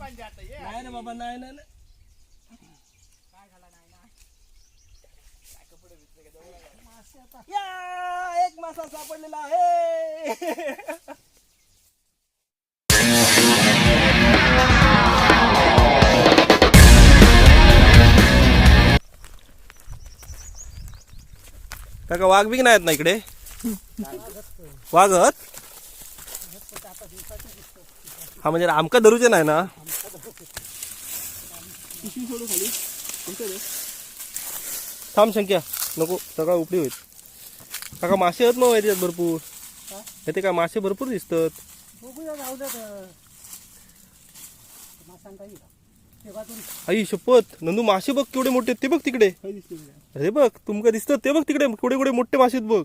नाही रे बाबा नाही नाही नाही. या, एक मासा सापडलेला आहे. का वाघ बिग नाही ना इकडे? वाघत हा म्हणजे आमका धरूचे नाही ना? थांब संख्या नको सगळं उपडी होईल. काका मासे आहेत मग याच्यात भरपूर. येते काय मासे भरपूर दिसतात. आई शपथ. नंदू मासे बघ केवढे मोठे ते बघ तिकडे. का? अरे बघ तुमका दिसतात ते बघ तिकडे केवढे केवढे मोठे मासे बघ.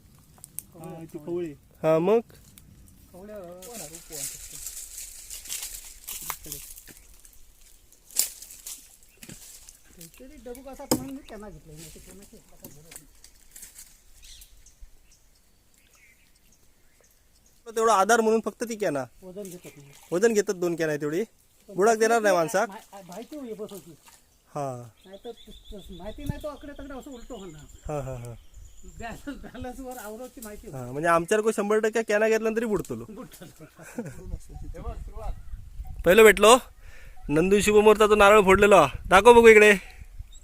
हा, ती कवळी मग कवळ्या काहीतरी डबू कसा म्हणून मी त्यांना घेतलं नाही ते त्यांना घेतला का बरं. तेवढा आधार म्हणून फक्त ती कॅना. वजन घेतात नाही वजन घेतात दोन कॅना तेवढी. बुडाक देणार नाही माणसाक मा- माहिती होई बस होती. हा. नाही तर माहिती नाही तो अकडे तकडे असं उलटो होणार. हा हा हा. बॅलन्स बॅलन्स वर आवरची माहिती हा म्हणजे आमच्यावर शंभर टक्के कॅना घेतला तरी बुडतो पहिलं भेटलो. नंदू शुभमुहूर्ताचा नारळ फोडलेलो. हा. दाखव बघू इकडे.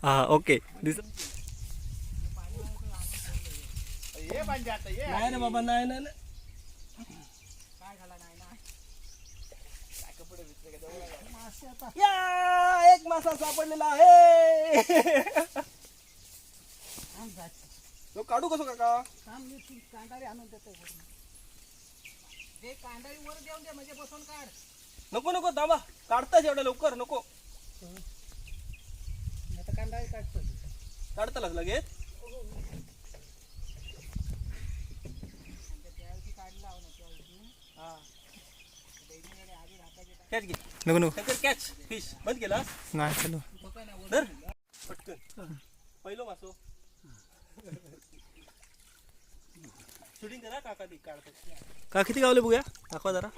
हा ओके. दिस नाही रे बाबा नाही नाही नाही. मासे आता या एक मासा सापडलेला आहे. तो काढू कसो काका? थांब मी ती कांदारी आणून देतो वरून. हे कांदारी वर देऊन दे म्हणजे बसून काढ. नको नको दाबा काढताच एवढ्या लवकर नको. नाही तर कांदारी काढतो काढतालाच लगेच? कॅच घे. नको नको. शंकर कॅच फिश बंद केला नाही चालू धर. पटकन. पहिलो मासो. शूटिंग करा काका ती काढतो. का किती गावले बघूया? दाखवा जरा.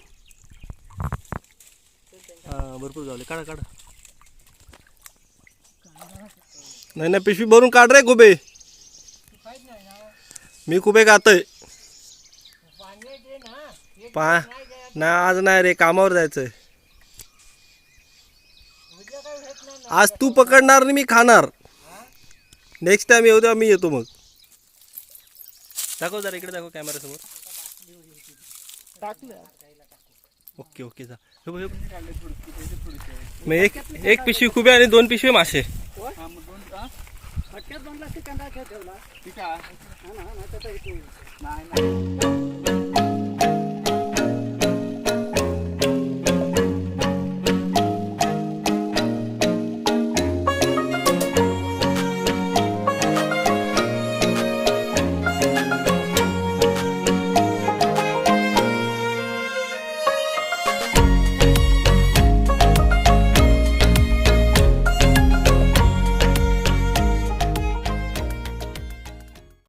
हा भरपूर गावले. काढा काढा. नाही नाही पिशवी भरून काढ रे कुबे. मी कुबे खातोय पा नाही आज नाही रे कामावर जायचंय. आज तू पकडणार आणि मी खाणार. नेक्स्ट टाइम येऊ तेव्हा मी येतो मग दाखव जरा इकडे दाखव कॅमेरा समोर टाकलं ओके ओके जा हे हे. मग एक एक पिशवी खुबे आणि दोन पिशवी मासे कांदा ठेवला ठीक आहे